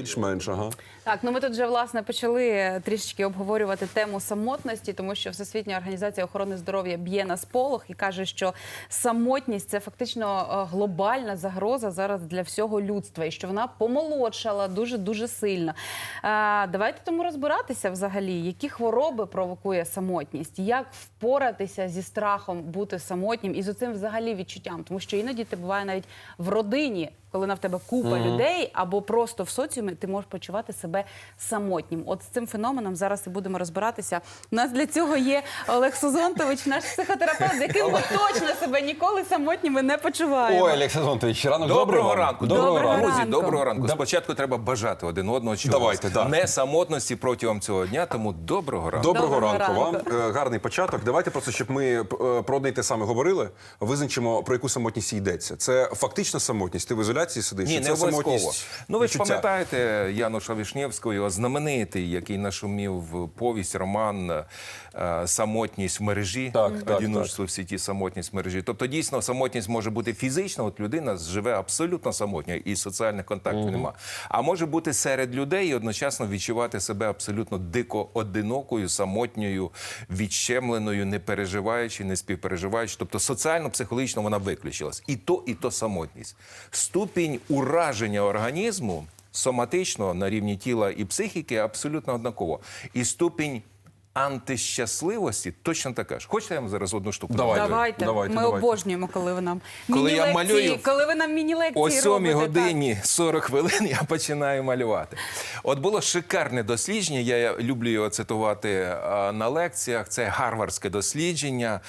Більш-менш, ага. Так, ну ми тут вже власне почали трішечки обговорювати тему самотності, тому що Всесвітня організація охорони здоров'я б'є на сполох і каже, що самотність це фактично е, глобальна загроза зараз для всього людства, і що вона помолодшала дуже дуже сильно. Е, давайте тому розбиратися взагалі, які хвороби провокує самотність, як впоратися зі страхом бути самотнім і з цим взагалі відчуттям, тому що іноді ти буває навіть в родині. Коли на в тебе купа людей, або просто в соціумі ти можеш почувати себе самотнім. От з цим феноменом зараз і будемо розбиратися. У нас для цього є Олег Сузонтович, наш психотерапевт, з яким ми точно себе ніколи самотніми не почуваємо. Ой, Олексій Зонтович, ранок Доброго ранку, Доброго Доброго ранку. ранку. Друзі, доброго ранку. Да- Спочатку треба бажати один одного чогось. Давайте, да. Не самотності протягом цього дня, тому доброго ранку. Доброго, Доброго ранку, ранку. вам. Е, Гарний початок. Давайте просто, щоб ми е, про одне й те саме говорили, визначимо, про яку самотність йдеться. Це фактична самотність. Ти в ізоляції сидиш. Ні, це обов'язково. Ну ви ж пам'ятаєте Януша Вишнєвського, його знаменитий, який нашумів повість, роман е, Самотність в мережі. Так, так, «Одиночество в сіті, самотність в мережі. Тобто, дійсно, самотність може бути фізична, от людина живе абсолютно самотня і соціальних контактів нема. А може бути серед людей і одночасно відчувати себе абсолютно дико одинокою, самотньою, відщемленою, не переживаючи, не співпереживаючи. Тобто соціально-психологічно вона виключилась. І то, і то самотність. Ступінь ураження організму соматично на рівні тіла і психіки абсолютно однаково. І ступінь антищасливості точно така ж. Хочете я вам зараз одну штуку? Давайте. Давайте. давайте, ми давайте. обожнюємо, коли ви нам Коли я малюю коли ви нам міні-лекції О 7 робите, годині 40 хвилин я починаю малювати. От було шикарне дослідження. Я люблю його цитувати на лекціях. Це гарвардське дослідження.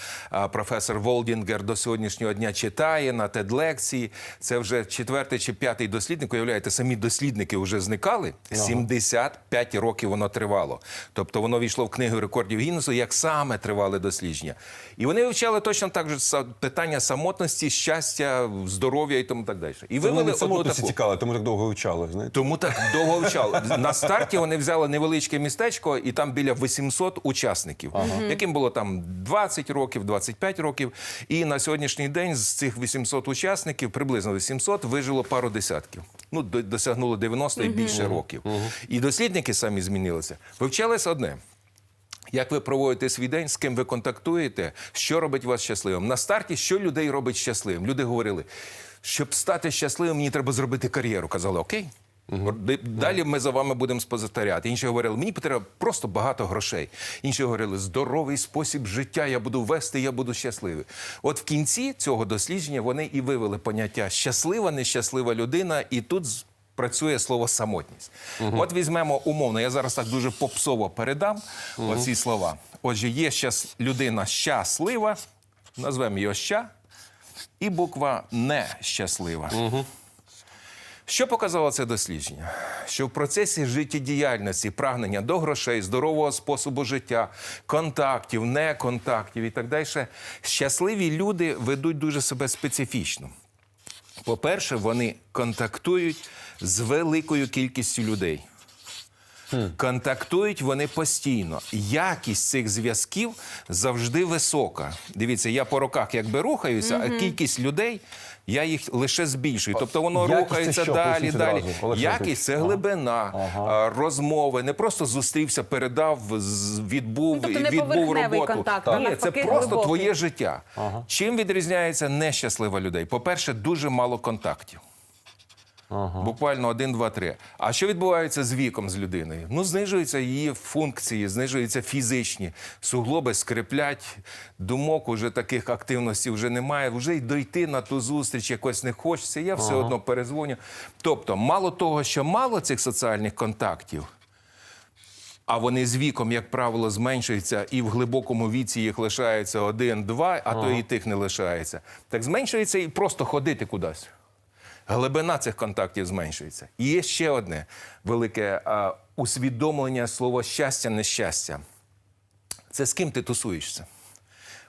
Професор Волдінгер до сьогоднішнього дня читає на тед-лекції. Це вже четвертий чи п'ятий дослідник. Уявляєте, самі дослідники вже зникали. 75 років воно тривало. Тобто воно війшло в книгу рекордів Гіннесу, як саме тривали дослідження. І вони вивчали точно так же питання самотності, щастя, здоров'я і тому так далі. І Це вивели одну таку. цікаво, тому так довго вивчали. Знаєте? Тому так довго вчали. На старті вони взяли невеличке містечко, і там біля 800 учасників, яким було там 20 років, 25 років. І на сьогоднішній день з цих 800 учасників, приблизно 800, вижило пару десятків. Ну, до- досягнуло 90 і більше років. І дослідники самі змінилися. Вивчалось одне. Як ви проводите свій день, з ким ви контактуєте, що робить вас щасливим? На старті, що людей робить щасливим? Люди говорили, щоб стати щасливим, мені треба зробити кар'єру. Казали, окей. Далі ми за вами будемо спозитаряти. Інші говорили, мені потрібно просто багато грошей. Інші говорили, здоровий спосіб життя я буду вести, я буду щасливий. От в кінці цього дослідження вони і вивели поняття щаслива, нещаслива людина, і тут працює слово самотність. От візьмемо умовно, я зараз так дуже попсово передам оці слова. Отже, є щас, людина щаслива, назвемо його ща, і буква нещаслива. Що показало це дослідження? Що в процесі життєдіяльності, прагнення до грошей, здорового способу життя, контактів, неконтактів і так далі, щасливі люди ведуть дуже себе специфічно. По-перше, вони контактують з великою кількістю людей. Контактують вони постійно. Якість цих зв'язків завжди висока. Дивіться, я по роках якби рухаюся, а кількість людей я їх лише збільшую. Тобто воно Якість рухається що? далі, далі. Якість це глибина, а, розмови. Не просто зустрівся, передав, відбув, Ну, тобто не відбув роботу. контакт, Ні, це просто глибокий. твоє життя. Чим відрізняється нещаслива людей? По-перше, дуже мало контактів. Буквально один, два, три. А що відбувається з віком з людиною? Ну, знижуються її функції, знижуються фізичні. Суглоби скриплять, думок уже таких активностей вже немає. Вже й дойти на ту зустріч якось не хочеться. Я все одно перезвоню. Тобто, мало того, що мало цих соціальних контактів. А вони з віком, як правило, зменшуються, і в глибокому віці їх лишається один-два, а то і тих не лишається. Так зменшується і просто ходити кудись. Глибина цих контактів зменшується. І є ще одне велике а, усвідомлення слова щастя, нещастя. Це з ким ти тусуєшся?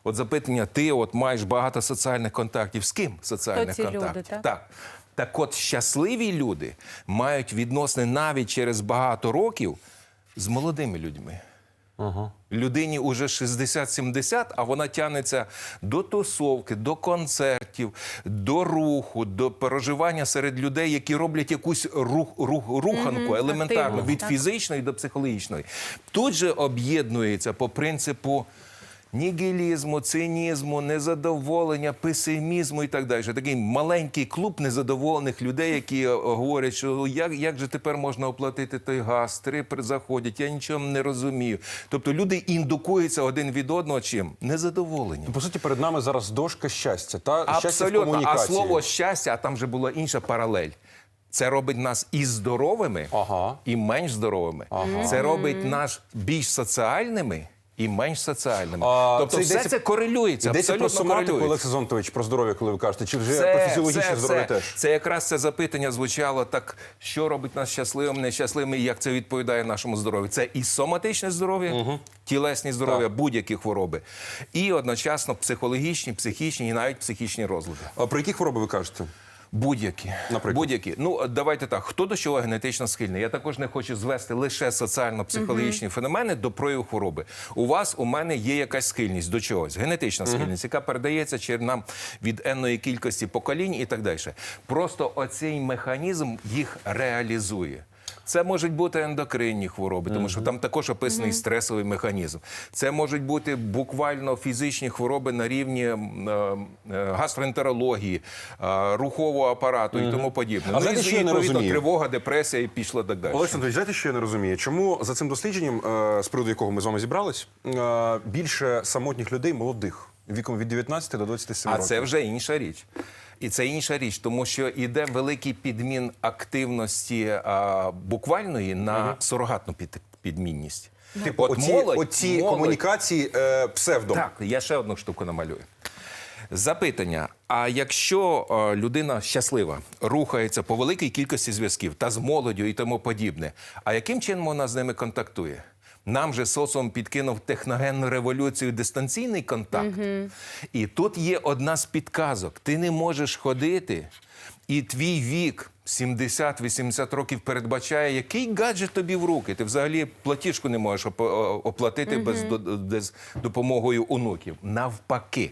От запитання, ти от маєш багато соціальних контактів. З ким соціальних ці люди, так? так. Так от щасливі люди мають відносини навіть через багато років з молодими людьми. Людині уже 60-70, а вона тянеться до тусовки, до концертів, до руху, до переживання серед людей, які роблять якусь рух, рух, руханку елементарно від так. фізичної до психологічної. Тут же об'єднується по принципу. Нігілізму, цинізму, незадоволення, песимізму і так далі. Такий маленький клуб незадоволених людей, які говорять, що як, як же тепер можна оплатити той газ, трипер заходять, я нічого не розумію. Тобто люди індукуються один від одного чим? Незадоволення. По суті, перед нами зараз дошка щастя та щастя в Абсолютно. А слово щастя, а там вже була інша паралель. Це робить нас і здоровими, Ага. і менш здоровими. Це робить нас більш соціальними. І менш соціальними. А, тобто це все йдеться- це корелюється. Йдеться про абсолютно соматику, корелюється. Олексій Зонтович, про здоров'я, коли ви кажете, чи вже про фізіологічне здоров'я теж? це якраз це запитання звучало так, що робить нас щасливим, нещасливим, і як це відповідає нашому здоров'ю. Це і соматичне здоров'я, тілесні здоров'я, будь-які хвороби, і одночасно психологічні, психічні і навіть психічні розлади. А про які хвороби ви кажете? Будь-які. Наприклад? Будь-які. Ну, давайте так. Хто до чого генетично схильний? Я також не хочу звести лише соціально-психологічні феномени до прояву хвороби. У вас, у мене є якась схильність до чогось. Генетична схильність, яка передається через нам від енної кількості поколінь і так далі. Просто оцей механізм їх реалізує. Це можуть бути ендокринні хвороби, тому що там також описаний стресовий механізм. Це можуть бути буквально фізичні хвороби на рівні е, е, гастроентерології, е, рухового апарату і тому подібне. А ну, знаєте, і, що я не розумію? тривога, депресія і пішло так далі. Олександр, знаєте, що я не розумію? Чому за цим дослідженням, з приводу якого ми з вами зібрались, більше самотніх людей молодих віком від 19 до 27 А років? це вже інша річ. І це інша річ, тому що йде великий підмін активності а, буквальної на сурогатну під, підмінність. Типу, оці, оці комунікації е, псевдо. Так, я ще одну штуку намалюю. Запитання: а якщо е, людина щаслива, рухається по великій кількості зв'язків та з молоддю і тому подібне, а яким чином вона з ними контактує? Нам же соціум підкинув техногенну революцію дистанційний контакт. І тут є одна з підказок: ти не можеш ходити, і твій вік 70-80 років передбачає, який гаджет тобі в руки. Ти взагалі платіжку не можеш оплатити без, до- без допомогою онуків. Навпаки.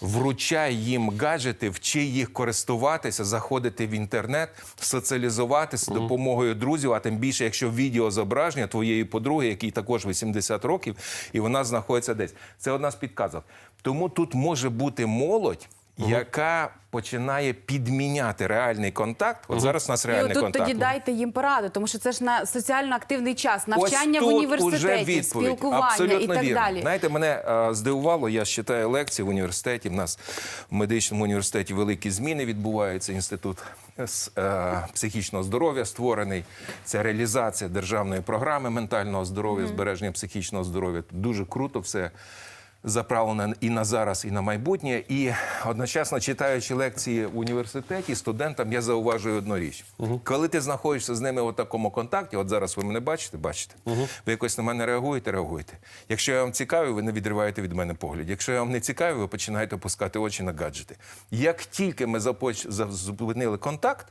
Вручай їм гаджети, вчи їх користуватися, заходити в інтернет, соціалізуватися допомогою друзів, а тим більше, якщо відеозображення твоєї подруги, якій також 80 років, і вона знаходиться десь. Це одна з підказок. Тому тут може бути молодь, яка починає підміняти реальний контакт. От зараз у нас І реальний отут контакт. тоді дайте їм пораду, тому що це ж на соціально активний час, навчання Ось в університеті, уже відповідь. спілкування Абсолютно і так вірно. далі. Знаєте, мене е, здивувало. Я читаю лекції в університеті. В нас в медичному університеті великі зміни відбуваються. Інститут з е, психічного здоров'я створений. Це реалізація державної програми ментального здоров'я, збереження психічного здоров'я. Дуже круто все. Заправлена і на зараз, і на майбутнє. І одночасно читаючи лекції в університеті, студентам я зауважую одну річ. Коли ти знаходишся з ними у такому контакті, от зараз ви мене бачите, бачите, ви якось на мене реагуєте, реагуєте. Якщо я вам цікавий, ви не відриваєте від мене погляд. Якщо я вам не цікавий, ви починаєте опускати очі на гаджети. Як тільки ми започ... зупинили контакт,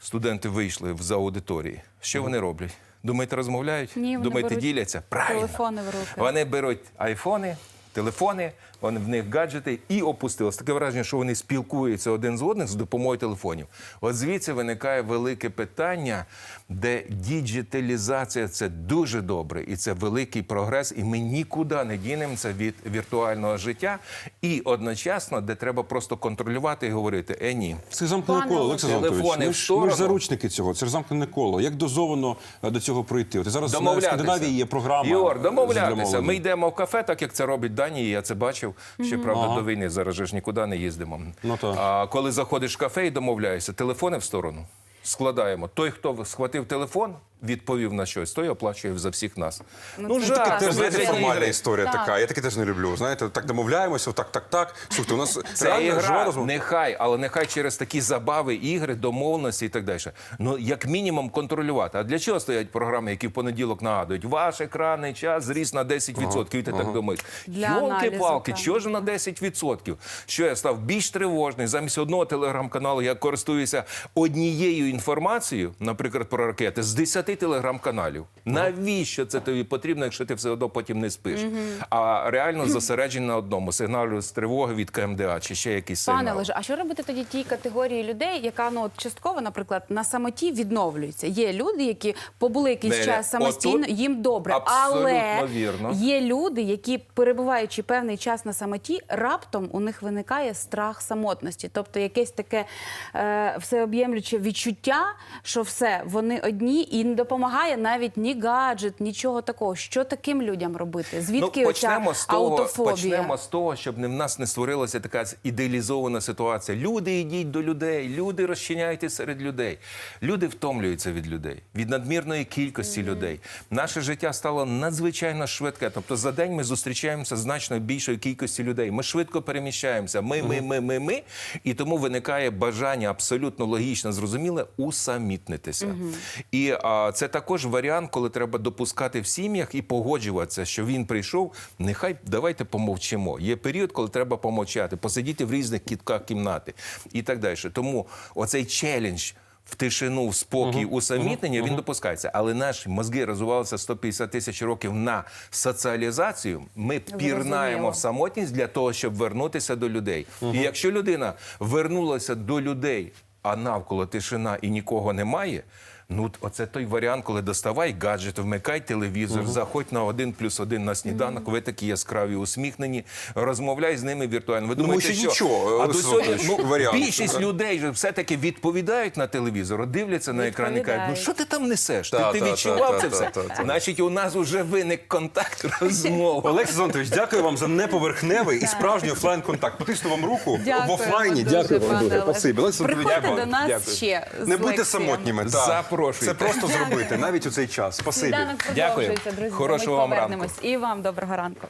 студенти вийшли за аудиторії. Що вони роблять? Думаєте, розмовляють? Ні, вони Думаєте, беруть діляться? Правильно. телефони в руки. Вони беруть айфони, телефони, вони в них гаджети і опустилось. Таке враження, що вони спілкуються один з одним з допомогою телефонів. От звідси виникає велике питання, де діджиталізація це дуже добре, і це великий прогрес, і ми нікуди не дінемося від віртуального життя. І одночасно, де треба просто контролювати і говорити: е, ні. Це замкнене коло, Олексій. Телефони Ми в ж, ми ж заручники цього. Це ж замкнене коло. Як дозовано е, до цього пройти? От зараз на Домовлятися. Скандинавії є програма. Е, домовлятися. Ми йдемо в кафе, так як це робить Данія, я це бачив. Ще правда до війни. Зараз же ж нікуди не їздимо. Ну, то. а коли заходиш в кафе і домовляєшся, телефони в сторону. Складаємо. Той, хто схватив телефон, відповів на щось, той оплачує за всіх нас. Ну, це жарт, так, Теж це знаєте, формальна історія Так. така. Я таке теж не люблю. Знаєте, так домовляємося, так, так, так. Слухайте, у нас Це реально жива ігра, розмова. нехай, але нехай через такі забави, ігри, домовленості і так далі. Ну, як мінімум, контролювати. А для чого стоять програми, які в понеділок нагадують? Ваш екранний час зріс на 10%, і ти так думаєш. Для аналізу, Йолки-палки, так. чого ж на 10%? Що я став більш тривожний? Замість одного телеграм-каналу я користуюся однією інформацією, наприклад, про ракети, з 10 10 телеграм-каналів. Навіщо це тобі потрібно, якщо ти все одно потім не спиш? А реально зосереджений на одному сигналу з тривоги від КМДА чи ще якийсь Пане сигнал. Олеже, а що робити тоді тій категорії людей, яка ну от частково, наприклад, на самоті відновлюється? Є люди, які побули якийсь Неля, час самостійно, отут їм добре, абсолютно але вірно. є люди, які перебуваючи певний час на самоті, раптом у них виникає страх самотності, тобто якесь таке е, всеоб'ємлюче відчуття, що все вони одні і допомагає навіть ні гаджет, нічого такого. Що таким людям робити? Звідки ну, оця почнемо з того, аутофобія? почнемо з того, щоб не в нас не створилася така ідеалізована ситуація. Люди йдіть до людей, люди розчиняйтесь серед людей. Люди втомлюються від людей, від надмірної кількості людей. Наше життя стало надзвичайно швидке. Тобто за день ми зустрічаємося значно більшою кількістю людей. Ми швидко переміщаємося. Ми, ми, ми, ми, ми. І тому виникає бажання абсолютно логічно, зрозуміле, усамітнитися. І а, це також варіант, коли треба допускати в сім'ях і погоджуватися, що він прийшов. Нехай давайте помовчимо. Є період, коли треба помовчати, посидіти в різних кітках кімнати і так далі. Тому оцей челендж. В тишину, в спокій, усамітнення він допускається. Але наші мозги розвивалися 150 тисяч років на соціалізацію. Ми пірнаємо в самотність для того, щоб вернутися до людей. І якщо людина вернулася до людей, а навколо тишина і нікого немає. Ну, оце той варіант, коли доставай гаджет, вмикай телевізор, заходь на один плюс один на сніданок. Ви такі яскраві, усміхнені, розмовляй з ними віртуально. Ви Ну, думаєте, ще що нічого, а до сьогодні ну, варіант. більшість людей же все-таки відповідають на телевізор, дивляться на екран і кажуть, ну що ти там несеш? Та, ти ти відчував та, це та, все? та, та. Значить, у нас вже виник контакт, розмова. Олексій Зонтович, дякую вам за неповерхневий і справжній офлайн контакт. Потисну вам руку в офлайні. Дякую вам дуже. Приходьте дякую. до нас Дякую. ще Не будьте самотніми. Так. Запрошуйте. Це просто зробити навіть у цей час. Спасибі. Сніданок Дякую. продовжується, друзі. Хорошого Ми вам ранку. повернемось. І вам доброго ранку.